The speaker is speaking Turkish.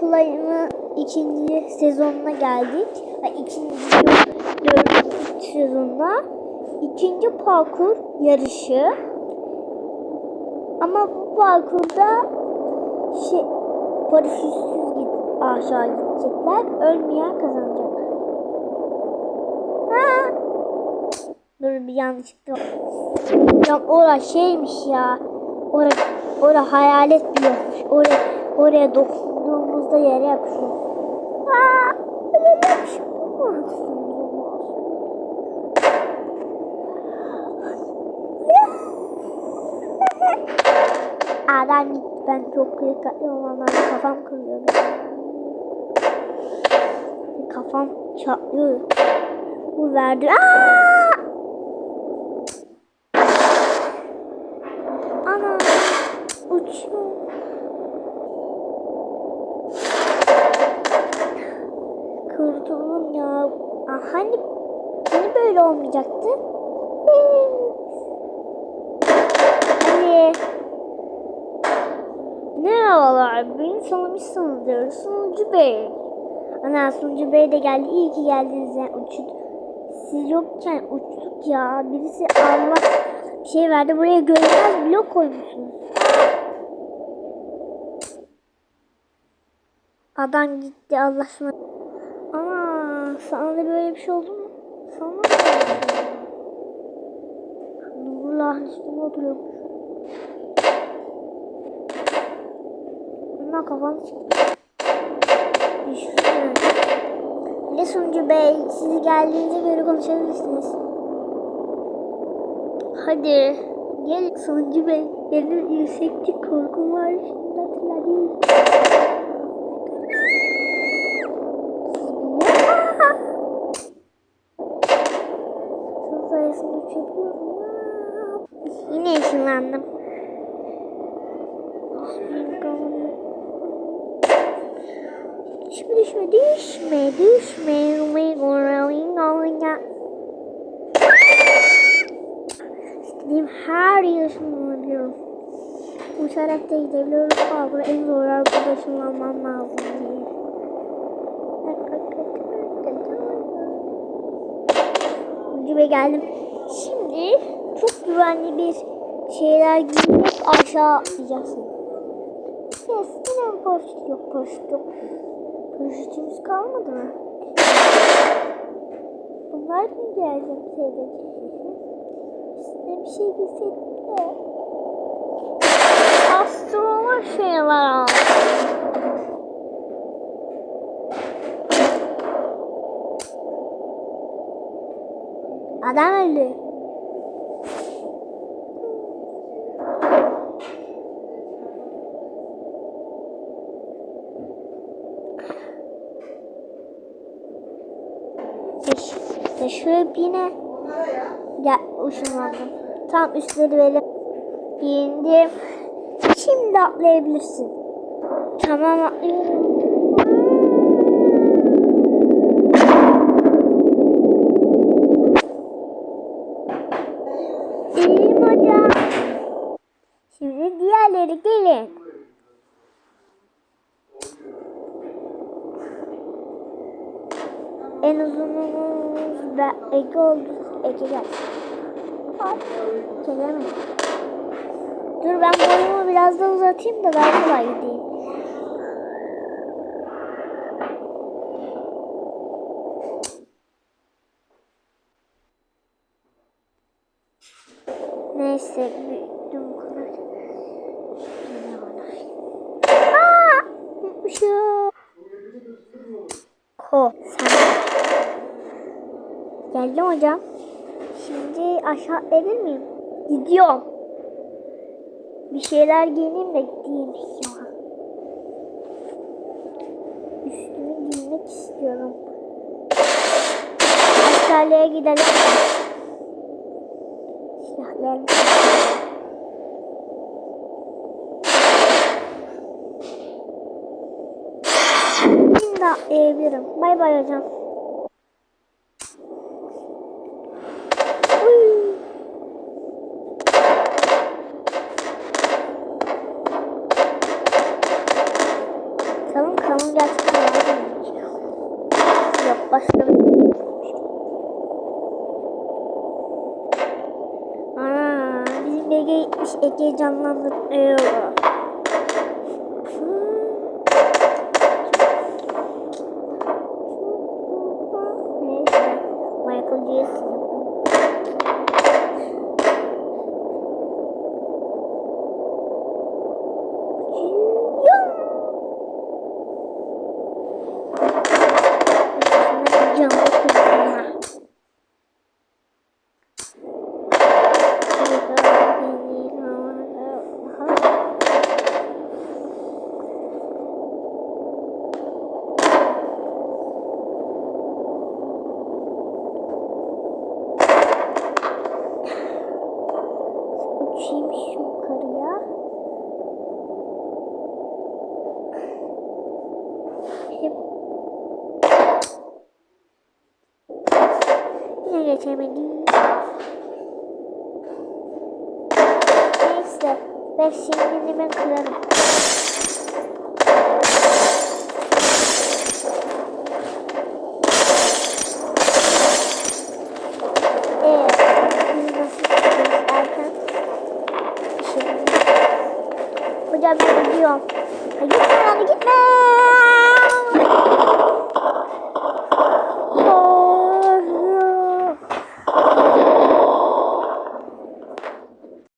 Play'ın ikinci sezonuna geldik. İkinci dördüncü sezonda. İkinci parkur yarışı. Ama bu parkurda şey paraşütsüz git aşağı gidecekler. Ölmeyen kazanacak. Ha! Dur bir yanlışlıkla. Ya ora şeymiş ya. Ora, ora hayalet bir yokmuş. Oraya, oraya dokunduğumuzda yere yapışıyor. Aa, öyle yapışıyor. Adam gitti. Ben çok dikkatli olmam. Kafam kırılıyor. Kafam çatlıyor. Bu verdi. Aa! Ana uçuyor. Kurtuldum ya. Aa, hani hani böyle olmayacaktı? Hani Merhabalar, beni tanımışsınızdır. Sunucu Bey. Ana Sunucu Bey de geldi. İyi ki geldiniz. Yani uçtu. Siz yokken uçtuk ya. Birisi Allah bir şey verdi. Buraya görünmez blok koymuşsunuz. Adam gitti Allah aşkına. Ama sana da böyle bir şey oldu mu? Sana da. Nurullah'ın üstüne oturuyormuş. Bundan kafam çıktı. Ne sunucu bey, sizi geldiğinize göre konuşabilirsiniz. Hadi. Gel sunucu bey. Benim yükseklik korkum var. Şimdi hatırladım. Sayesinde uçabiliyorum. Yine ışınlandım. Düşme düşme düşme düşme İstediğim her yere ışınlanabiliyorum. Uçarak da gidebiliyorum. Burada en zor ışınlanmam lazım diye. Ucube geldim. Şimdi çok güvenli bir şeyler giyip aşağı atlayacaksın. Yes, yine paraşüt yok, paraşüt yok. Paraşütümüz kalmadı mı? Bunlar mı gelecek şeyde? Üstüne bir şey giyseydin de. Astrolar şeyler al. Adam öldü. İşte şöyle yine gel ışınlandım. Tam üstleri böyle giyindim. Şimdi atlayabilirsin. Tamam atlıyorum. İyiyim hocam. Şimdi diğerleri gelin. En uzunumuz ve Ege oldu. Ege gel. Ay, Gelemem. Dur ben boyumu biraz da uzatayım da daha kolay gideyim. Neyse, bu kadar. Aa! Şu. Ko. Sen. Geldim hocam. Şimdi aşağı edebilir miyim? Gidiyorum. Bir şeyler giyineyim de gideyim. Ya. Üstümü giymek istiyorum. Aşağıya gidelim. Silahlarım. Şimdi atlayabilirim. Bay bay hocam. Uy. Bakalım kanın gerçekten edecek. Yok başka Ana bizim Ege gitmiş Ege canlandırıyor. Neyse Michael Jackson yapalım. Cam de geçemedim. Neyse. Ben şimdi ben kırarım. Hocam gidiyorum. Gitme yani gitme.